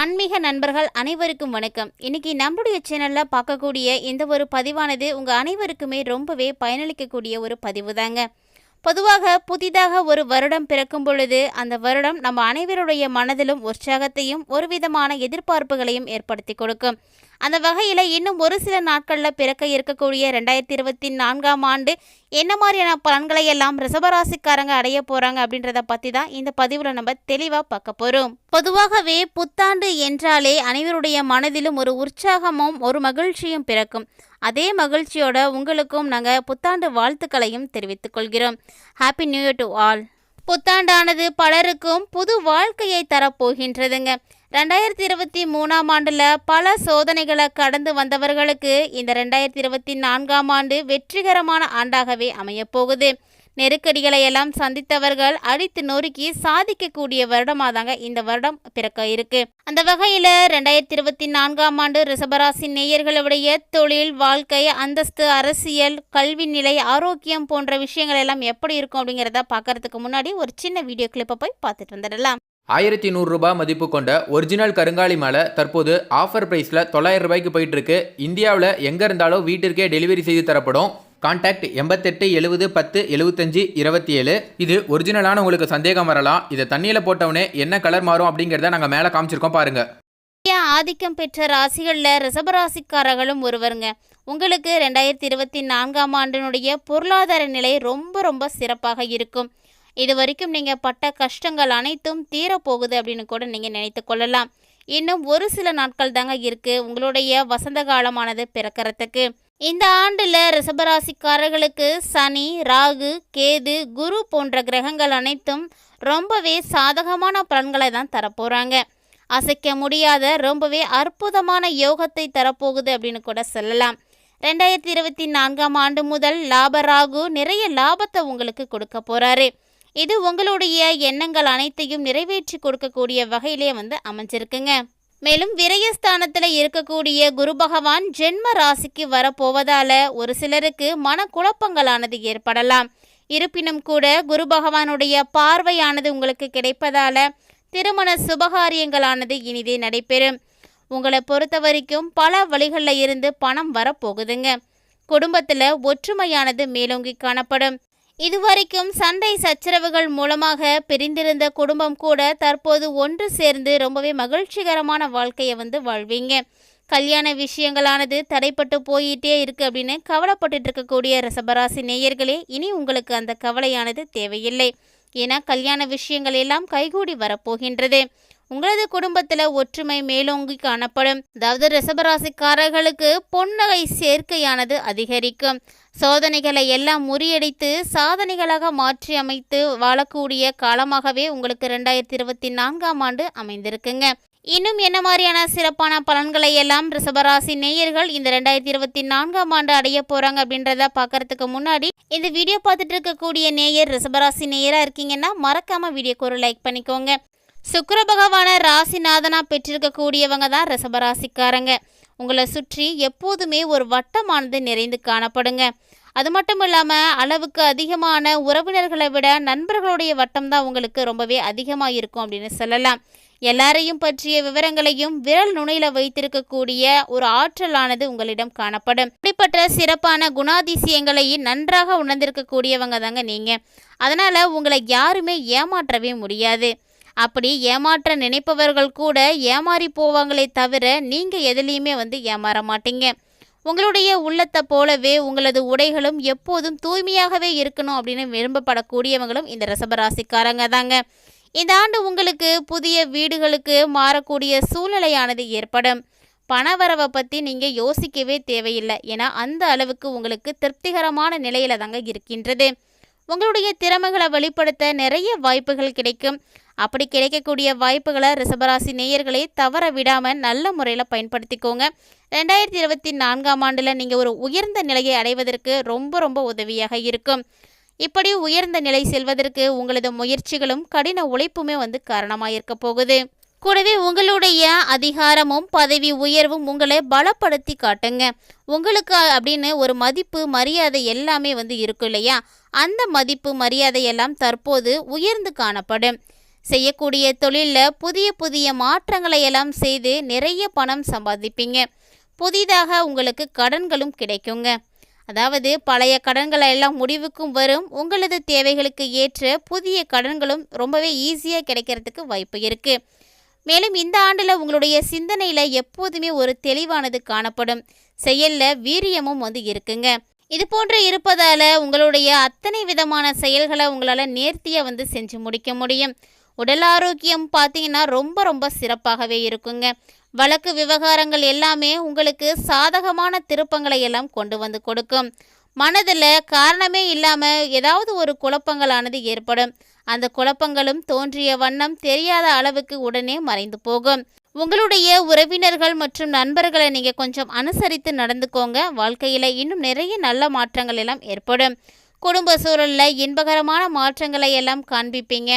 ஆன்மீக நண்பர்கள் அனைவருக்கும் வணக்கம். இன்னைக்கு நம்மளுடைய சேனல்ல பார்க்கக்கூடிய இந்த ஒரு பதிவானது உங்க அனைவருக்குமே ரொம்பவே பயனளிக்கக்கூடிய ஒரு பதிவு தாங்க பொதுவாக புதிதாக ஒரு வருடம் பிறக்கும் பொழுது அந்த வருடம் நம்ம அனைவருடைய மனதிலும் உற்சாகத்தையும் ஒரு விதமான எதிர்பார்ப்புகளையும் ஏற்படுத்தி கொடுக்கும். அந்த வகையில் இன்னும் ஒரு சில நாட்களில் பிறக்க இருக்கக்கூடிய ரெண்டாயிரத்தி இருபத்தி நான்காம் ஆண்டு என்ன மாதிரியான பலன்களை எல்லாம் ரிசபராசிக்காரங்க அடைய போகிறாங்க அப்படின்றத பற்றி தான் இந்த பதிவில் நம்ம தெளிவாக பார்க்க போகிறோம் பொதுவாகவே புத்தாண்டு என்றாலே அனைவருடைய மனதிலும் ஒரு உற்சாகமும் ஒரு மகிழ்ச்சியும் பிறக்கும். அதே மகிழ்ச்சியோட உங்களுக்கும் நாங்கள் புத்தாண்டு வாழ்த்துக்களையும் தெரிவித்துக் கொள்கிறோம். Happy new year to all புத்தாண்டானது பலருக்கும் புது வாழ்க்கையை தரப்போகின்றதுங்க. ரெண்டாயிரத்தி இருபத்தி மூணாம் ஆண்டில் பல சோதனைகளை கடந்து வந்தவர்களுக்கு இந்த ரெண்டாயிரத்தி இருபத்தி நான்காம் ஆண்டு வெற்றிகரமான ஆண்டாகவே அமையப்போகுது. நெருக்கடிகளை எல்லாம் சந்தித்தவர்கள் அடித்து நொறுக்கி சாதிக்கக்கூடிய வருடமாக தாங்க இந்த வருடம் பிறக்க இருக்கு. அந்த வகையில் ரெண்டாயிரத்தி இருபத்தி நான்காம் ஆண்டு ரிஷபராசி நேயர்களுடைய தொழில் வாழ்க்கை அந்தஸ்து அரசியல் கல்வி நிலை ஆரோக்கியம் போன்ற விஷயங்கள் எல்லாம் எப்படி இருக்கும் அப்படிங்கிறத பார்க்கறதுக்கு முன்னாடி ஒரு சின்ன வீடியோ கிளிப்பை போய் பார்த்துட்டு வந்துடலாம். ஆயிரத்தி நூறுரூபா மதிப்பு கொண்ட ஒரிஜினல் கருங்காலி மாலை தற்போது ஆஃபர் ப்ரைஸில் தொள்ளாயிரம் ரூபாய்க்கு போயிட்டு இருக்கு இந்தியாவில் எங்கே இருந்தாலும் வீட்டிற்கே டெலிவரி செய்து தரப்படும். கான்டாக்ட் எண்பத்தெட்டு எழுபது பத்து எழுபத்தஞ்சு இருபத்தி ஏழு இது ஒரிஜினலான உங்களுக்கு சந்தேகம் வரலாம். இதை தண்ணியில் போட்டவுடனே என்ன கலர் மாறும் அப்படிங்கிறத நாங்கள் மேலே காமிச்சிருக்கோம் பாருங்கள் ஆதிக்கம் பெற்ற ராசிகளில் ரிசபராசிக்காரர்களும் ஒருவருங்க. உங்களுக்கு ரெண்டாயிரத்தி இருபத்தி நான்காம் ஆண்டினுடைய பொருளாதார நிலை ரொம்ப ரொம்ப சிறப்பாக இருக்கும். இது வரைக்கும் நீங்கள் பட்ட கஷ்டங்கள் அனைத்தும் தீரப்போகுது அப்படின்னு கூட நீங்கள் நினைத்து கொள்ளலாம். இன்னும் ஒரு சில நாட்கள் தாங்க இருக்குது உங்களுடைய வசந்த காலமானது பிறக்கறதுக்கு. இந்த ஆண்டில் ரிஷபராசிக்காரர்களுக்கு சனி ராகு கேது குரு போன்ற கிரகங்கள் அனைத்தும் ரொம்பவே சாதகமான பலன்களை தான் தரப்போகிறாங்க அசைக்க முடியாத ரொம்பவே அற்புதமான யோகத்தை தரப்போகுது அப்படின்னு கூட சொல்லலாம். ரெண்டாயிரத்தி இருபத்தி நான்காம் ஆண்டு முதல் லாப ராகு நிறைய லாபத்தை உங்களுக்கு கொடுக்க போகிறாரு இது உங்களுடைய எண்ணங்கள் அனைத்தையும் நிறைவேற்றி கொடுக்கக்கூடிய வகையிலே வந்து அமைஞ்சிருக்குங்க. மேலும் விரயஸ்தானத்தில் இருக்கக்கூடிய குரு பகவான் ஜென்ம ராசிக்கு வரப்போவதால ஒரு சிலருக்கு மனக்குழப்பங்களானது ஏற்படலாம். இருப்பினும் கூட குரு பகவானுடைய பார்வையானது உங்களுக்கு கிடைப்பதால திருமண சுபகாரியங்களானது இனிதே நடைபெறும். உங்களை பொறுத்த வரைக்கும் பல வழிகளில் இருந்து பணம் வரப்போகுதுங்க. குடும்பத்தில் ஒற்றுமையானது மேலோங்கி காணப்படும். இதுவரைக்கும் சண்டை சச்சரவுகள் மூலமாக பிரிந்திருந்த குடும்பம் கூட தற்போது ஒன்று சேர்ந்து ரொம்பவே மகிழ்ச்சிகரமான வாழ்க்கையை வந்து வாழ்வீங்க. கல்யாண விஷயங்களானது தடைப்பட்டு போயிட்டே இருக்கு அப்படின்னு கவலைப்பட்டுட்டு இருக்கக்கூடிய ரசபராசி நேயர்களே இனி உங்களுக்கு அந்த கவலையானது தேவையில்லை. ஏன்னா கல்யாண விஷயங்கள் எல்லாம் கைகூடி வரப்போகின்றது. உங்களது குடும்பத்தில் ஒற்றுமை மேலோங்கி காணப்படும். அதாவது ரிசபராசிக்காரர்களுக்கு பொன்னகை சேர்க்கையானது அதிகரிக்கும். சோதனைகளை எல்லாம் முறியடித்து சாதனைகளாக மாற்றி அமைத்து வாழக்கூடிய காலமாகவே உங்களுக்கு ரெண்டாயிரத்தி இருபத்தி நான்காம் ஆண்டு அமைந்திருக்குங்க. இன்னும் என்ன மாதிரியான சிறப்பான பலன்களை எல்லாம் ரிஷபராசி நேயர்கள் இந்த ரெண்டாயிரத்தி இருபத்தி நான்காம் ஆண்டு அடைய போறாங்க அப்படின்றத பார்க்கறதுக்கு முன்னாடி இந்த வீடியோ பார்த்துட்டு இருக்கக்கூடிய நேயர் ரிஷபராசி நேயரா இருக்கீங்கன்னா மறக்காம வீடியோக்கு ஒரு லைக் பண்ணிக்கோங்க. சுக்கர பகவான ராசிநாதனா பெற்றிருக்கக்கூடியவங்க தான் ரசபராசிக்காரங்க உங்களை சுற்றி எப்போதுமே ஒரு வட்டமானது நிறைந்து காணப்படுங்க. அது மட்டும் இல்லாமல் அளவுக்கு அதிகமான உறவினர்களை விட நண்பர்களுடைய வட்டம் தான் உங்களுக்கு ரொம்பவே அதிகமாக இருக்கும் அப்படின்னு சொல்லலாம். எல்லாரையும் பற்றிய விவரங்களையும் விரல் நுனையில வைத்திருக்கக்கூடிய ஒரு ஆற்றலானது உங்களிடம் காணப்படும். இப்படிப்பட்ட சிறப்பான குணாதிசயங்களை நன்றாக உணர்ந்திருக்கக்கூடியவங்க தாங்க நீங்க. அதனால உங்களை யாருமே ஏமாற்றவே முடியாது. அப்படி ஏமாற்ற நினைப்பவர்கள் கூட ஏமாறி போவாங்களே தவிர நீங்கள் எதுலேயுமே வந்து ஏமாற மாட்டீங்க. உங்களுடைய உள்ளத்தை போலவே உங்களது உடைகளும் எப்போதும் தூய்மையாகவே இருக்கணும் அப்படின்னு விரும்பப்படக்கூடியவங்களும் இந்த ரசபராசிக்காரங்க தாங்க. இந்த ஆண்டு உங்களுக்கு புதிய வீடுகளுக்கு மாறக்கூடிய சூழ்நிலையானது ஏற்படும். பணவரவை பற்றி நீங்கள் யோசிக்கவே தேவையில்லை. ஏன்னா அந்த அளவுக்கு உங்களுக்கு திருப்திகரமான நிலையில தாங்க இருக்கின்றது. உங்களுடைய திறமைகளை வெளிப்படுத்த நிறைய வாய்ப்புகள் கிடைக்கும். அப்படி கிடைக்கக்கூடிய வாய்ப்புகளை ரிஷபராசி நேயர்களே தவற விடாமல் நல்ல முறையில் பயன்படுத்திக்கோங்க. ரெண்டாயிரத்தி இருபத்தி நான்காம் ஆண்டில் நீங்கள் ஒரு உயர்ந்த நிலையை அடைவதற்கு ரொம்ப ரொம்ப உதவியாக இருக்கும். இப்படி உயர்ந்த நிலை செல்வதற்கு உங்களது முயற்சிகளும் கடின உழைப்புமே வந்து காரணமாக இருக்க போகுது. கூடவே உங்களுடைய அதிகாரமும் பதவி உயர்வும் உங்களை பலப்படுத்தி காட்டுங்க. உங்களுக்கு அப்படின்னு ஒரு மதிப்பு மரியாதை எல்லாமே வந்து இருக்கும் இல்லையா? அந்த மதிப்பு மரியாதை எல்லாம் தற்போது உயர்ந்து காணப்படும். செய்யக்கூடிய தொழிலில் புதிய புதிய மாற்றங்களை எல்லாம் செய்து நிறைய பணம் சம்பாதிப்பீங்க. புதிதாக உங்களுக்கு கடன்களும் கிடைக்குங்க. அதாவது பழைய கடன்களை எல்லாம் முடிவுக்கும் வரும். உங்களது தேவைகளுக்கு ஏற்ற புதிய கடன்களும் ரொம்பவே ஈஸியாக கிடைக்கிறதுக்கு வாய்ப்பு இருக்குது மேலும் இந்த ஆண்டில் உங்களுடைய சிந்தனையில் எப்போதுமே ஒரு தெளிவானது காணப்படும். செயலில் வீரியமும் வந்து இருக்குங்க. இது போன்று இருப்பதால் உங்களுடைய அத்தனை விதமான செயல்களை உங்களால் நேர்த்தியாக வந்து செஞ்சு முடிக்க முடியும். உடல் ஆரோக்கியம் பார்த்தீங்கன்னா ரொம்ப ரொம்ப சிறப்பாகவே இருக்குங்க. வழக்கு விவகாரங்கள் எல்லாமே உங்களுக்கு சாதகமான திருப்பங்களை எல்லாம் கொண்டு வந்து கொடுக்கும். மனதில் காரணமே இல்லாமல் ஏதாவது ஒரு குழப்பங்களானது ஏற்படும். அந்த குழப்பங்களும் தோன்றிய வண்ணம் தெரியாத அளவுக்கு உடனே மறைந்து போகும். உங்களுடைய உறவினர்கள் மற்றும் நண்பர்களை நீங்கள் கொஞ்சம் அனுசரித்து நடந்துக்கோங்க. வாழ்க்கையில் இன்னும் நிறைய நல்ல மாற்றங்கள் எல்லாம் ஏற்படும். குடும்ப சூழலில் இன்பகரமான மாற்றங்களை எல்லாம் காண்பிப்பீங்க.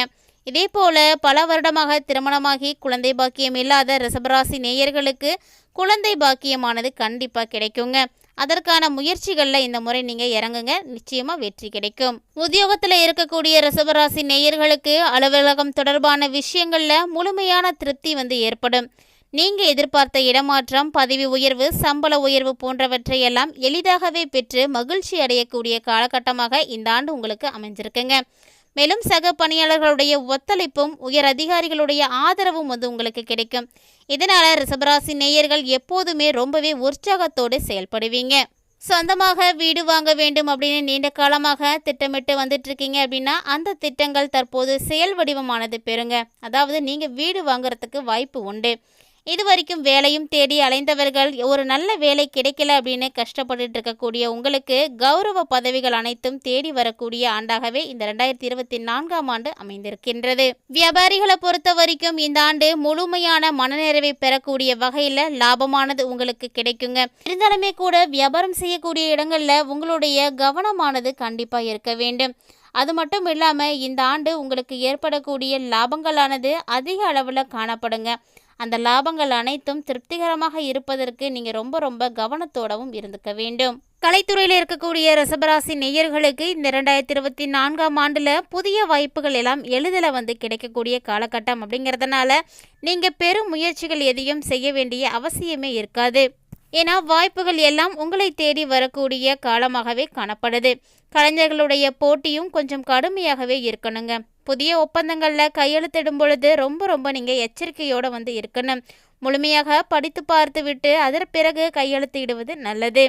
இதேபோல பல வருடமாக திருமணமாகி குழந்தை பாக்கியம் இல்லாத ரிஷபராசி நேயர்களுக்கு குழந்தை பாக்கியமானது கண்டிப்பாக கிடைக்குங்க. அதற்கான முயற்சிகளில் இந்த முறை நீங்கள் இறங்குங்க. நிச்சயமாக வெற்றி கிடைக்கும். உத்தியோகத்தில் இருக்கக்கூடிய ரிஷபராசி நேயர்களுக்கு அலுவலகம் தொடர்பான விஷயங்களில் முழுமையான திருப்தி வந்து ஏற்படும். நீங்கள் எதிர்பார்த்த இடமாற்றம் பதவி உயர்வு சம்பள உயர்வு போன்றவற்றை எல்லாம் எளிதாகவே பெற்று மகிழ்ச்சி அடையக்கூடிய காலகட்டமாக இந்த ஆண்டு உங்களுக்கு அமைஞ்சிருக்குங்க. மேலும் சக பணியாளர்களுடைய ஒத்துழைப்பும் உயர் அதிகாரிகளுடைய ஆதரவும் வந்து உங்களுக்கு கிடைக்கும். இதனால் ரிஷபராசி நேயர்கள் எப்போதுமே ரொம்பவே உற்சாகத்தோடு செயல்படுவீங்க. சொந்தமாக வீடு வாங்க வேண்டும் அப்படின்னு நீண்ட காலமாக திட்டமிட்டு வந்துட்டு இருக்கீங்க அப்படின்னா அந்த திட்டங்கள் தற்போது செயல் வடிவமானது பெறுங்க. அதாவது நீங்கள் வீடு வாங்குறதுக்கு வாய்ப்பு உண்டு. இது வரைக்கும் வேலையும் தேடி அலைந்தவர்கள் ஒரு நல்ல வேலை கிடைக்கல அப்படின்னு கஷ்டப்பட்டுட்டு இருக்கக்கூடிய உங்களுக்கு கௌரவ பதவிகள் அனைத்தும் தேடி வரக்கூடிய ஆண்டாகவே இந்த ரெண்டாயிரத்தி இருபத்தி நான்காம் ஆண்டு அமைந்திருக்கின்றது. வியாபாரிகளை பொறுத்த வரைக்கும் இந்த ஆண்டு முழுமையான மனநிறைவை பெறக்கூடிய வகையில் லாபமானது உங்களுக்கு கிடைக்குங்க. இருந்தாலுமே கூட வியாபாரம் செய்யக்கூடிய இடங்கள்ல உங்களுடைய கவனமானது கண்டிப்பாக இருக்க வேண்டும். அது மட்டும் இல்லாமல் இந்த ஆண்டு உங்களுக்கு ஏற்படக்கூடிய லாபங்களானது அதிக அளவில் காணப்படுங்க. அந்த லாபங்கள் அனைத்தும் திருப்திகரமாக இருப்பதற்கு நீங்கள் ரொம்ப ரொம்ப கவனத்தோடவும் இருந்துக்க வேண்டும். கலைத்துறையில் இருக்கக்கூடிய ரசபராசி நேயர்களுக்கு இந்த ரெண்டாயிரத்தி இருபத்தி நான்காம் ஆண்டில் புதிய வாய்ப்புகள் எல்லாம் எளிதில் வந்து கிடைக்கக்கூடிய காலகட்டம் அப்படிங்கிறதுனால நீங்கள் பெரும் முயற்சிகள் எதையும் செய்ய வேண்டிய அவசியமே இருக்காது. ஏன்னா வாய்ப்புகள் எல்லாம் உங்களை தேடி வரக்கூடிய காலமாகவே காணப்படுது. கலைஞர்களுடைய போட்டியும் கொஞ்சம் கடுமையாகவே இருக்கணுங்க. புதிய ஒப்பந்தங்களில் கையெழுத்திடும் பொழுது ரொம்ப ரொம்ப நீங்கள் எச்சரிக்கையோடு வந்து இருக்கணும். முழுமையாக படித்து பார்த்து விட்டு அதன் பிறகு கையெழுத்திடுவது நல்லது.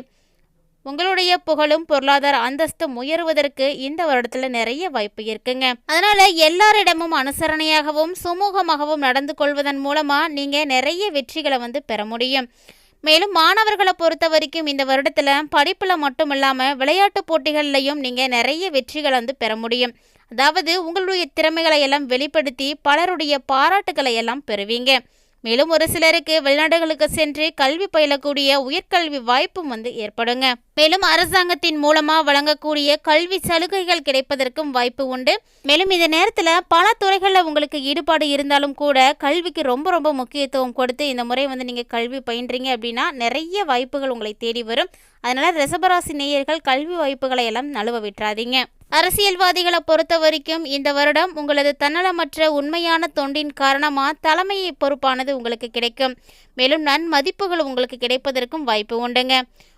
உங்களுடைய புகழும் பொருளாதார அந்தஸ்தும் உயர்வதற்கு இந்த வருடத்துல நிறைய வாய்ப்பு இருக்குங்க. அதனால எல்லாரிடமும் அனுசரணையாகவும் சுமூகமாகவும் நடந்து கொள்வதன் மூலமா நீங்க நிறைய வெற்றிகளை வந்து பெற முடியும். மேலும் மாணவர்களை பொறுத்த வரைக்கும் இந்த வருடத்தில் படிப்பில் மட்டும் இல்லாமல் விளையாட்டு போட்டிகள்லையும் நீங்கள் நிறைய வெற்றிகளை வந்து பெற முடியும். அதாவது உங்களுடைய திறமைகளை எல்லாம் வெளிப்படுத்தி பலருடைய பாராட்டுகளை எல்லாம் பெறுவீங்க. மேலும் ஒரு சிலருக்கு வெளிநாடுகளுக்கு சென்று கல்வி பயிலக்கூடிய உயர்கல்வி வாய்ப்பும் வந்து ஏற்படுங்க. மேலும் அரசாங்கத்தின் மூலமா வழங்கக்கூடிய கல்வி சலுகைகள் கிடைப்பதற்கும் வாய்ப்பு உண்டு. மேலும் இந்த நேரத்தில் பல துறைகளில் உங்களுக்கு ஈடுபாடு இருந்தாலும் கூட கல்விக்கு ரொம்ப ரொம்ப முக்கியத்துவம் கொடுத்து இந்த முறை வந்து நீங்கள் கல்வி பயின்றீங்க அப்படின்னா நிறைய வாய்ப்புகள் உங்களை தேடி வரும். அதனால ரிசபராசி நேயர்கள் கல்வி வாய்ப்புகளை எல்லாம் நழுவ விட்டுறாதீங்க. அரசியல்வாதிகளை பொறுத்த வரைக்கும் இந்த வருடம் உங்களது தன்னலமற்ற உண்மையான தொண்டின் காரணமாக தலைமையை பொறுப்பானது உங்களுக்கு கிடைக்கும். மேலும் நன்மதிப்புகள் உங்களுக்கு கிடைப்பதற்கும் வாய்ப்பு உண்டுங்க.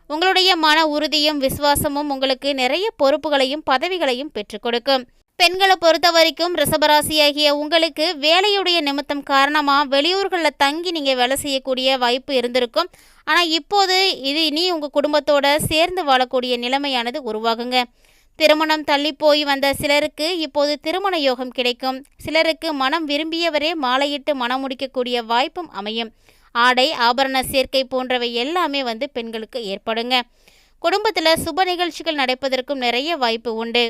உங்களுடைய மன உறுதியும் விசுவாசமும் உங்களுக்கு நிறைய பொறுப்புகளையும் பதவிகளையும் பெற்றுக் கொடுக்கும். பெண்களை பொறுத்த வரைக்கும் ரிசபராசியாகிய உங்களுக்கு வேலையுடைய நிமித்தம் காரணமாக வெளியூர்களில் தங்கி நீங்கள் வேலை செய்யக்கூடிய வாய்ப்பு இருந்திருக்கும். ஆனால் இப்போது இது இனி உங்கள் குடும்பத்தோட சேர்ந்து வாழக்கூடிய நிலைமையானது உருவாகுங்க. திருமணம் தள்ளி போய் வந்த சிலருக்கு இப்போது திருமண யோகம் கிடைக்கும். சிலருக்கு மனம் விரும்பியவரே மாலையிட்டு மனம் முடிக்கக்கூடிய வாய்ப்பும் அமையும். ஆடை ஆபரண சேர்க்கை போன்றவை எல்லாமே வந்து பெண்களுக்கு ஏற்படுங்க. குடும்பத்தில் சுப நிகழ்ச்சிகள் நடப்பதற்கும் நிறைய வாய்ப்பு உண்டு.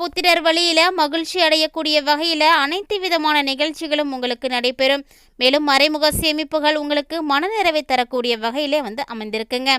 புத்திரர் வழியில மகிழ்ச்சி அடையக்கூடிய வகையில் அனைத்து விதமான நிகழ்ச்சிகளும் உங்களுக்கு நடைபெறும். மேலும் மறைமுக சேமிப்புகள் உங்களுக்கு மனநிறைவை தரக்கூடிய வகையிலே வந்து அமைந்திருக்குங்க.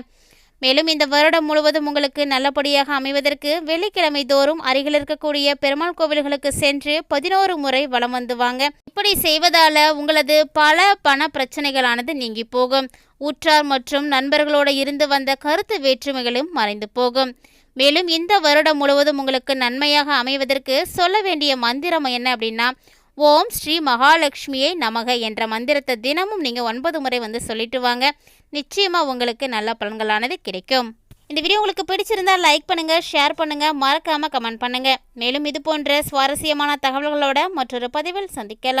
மேலும் இந்த வருடம் முழுவதும் உங்களுக்கு நல்லபடியாக அமைவதற்கு வெள்ளிக்கிழமை தோறும் அருகில் இருக்கக்கூடிய பெருமாள் கோவில்களுக்கு சென்று பதினோரு முறை வலம் வந்து வாங்க. இப்படி செய்வதால உங்களது பல பண பிரச்சனைகளானது நீங்கி போகும். உற்றார் மற்றும் நண்பர்களோடு இருந்து வந்த கருத்து வேற்றுமைகளும் மறைந்து போகும். மேலும் இந்த வருடம் முழுவதும் உங்களுக்கு நன்மையாக அமைவதற்கு சொல்ல வேண்டிய மந்திரம் என்ன அப்படின்னா ஓம் ஸ்ரீ மகாலட்சுமியை நமக என்ற மந்திரத்தை தினமும் நீங்கள் ஒன்பது முறை வந்து சொல்லிட்டு வாங்க. நிச்சயமாக உங்களுக்கு நல்ல பலன்களானது கிடைக்கும். இந்த வீடியோ உங்களுக்கு பிடிச்சிருந்தால் லைக் பண்ணுங்க ஷேர் பண்ணுங்க மறக்காம கமெண்ட் பண்ணுங்க. மேலும் இது போன்ற சுவாரஸ்யமான தகவல்களோட மற்றொரு பதிவில் சந்திக்கலாம்.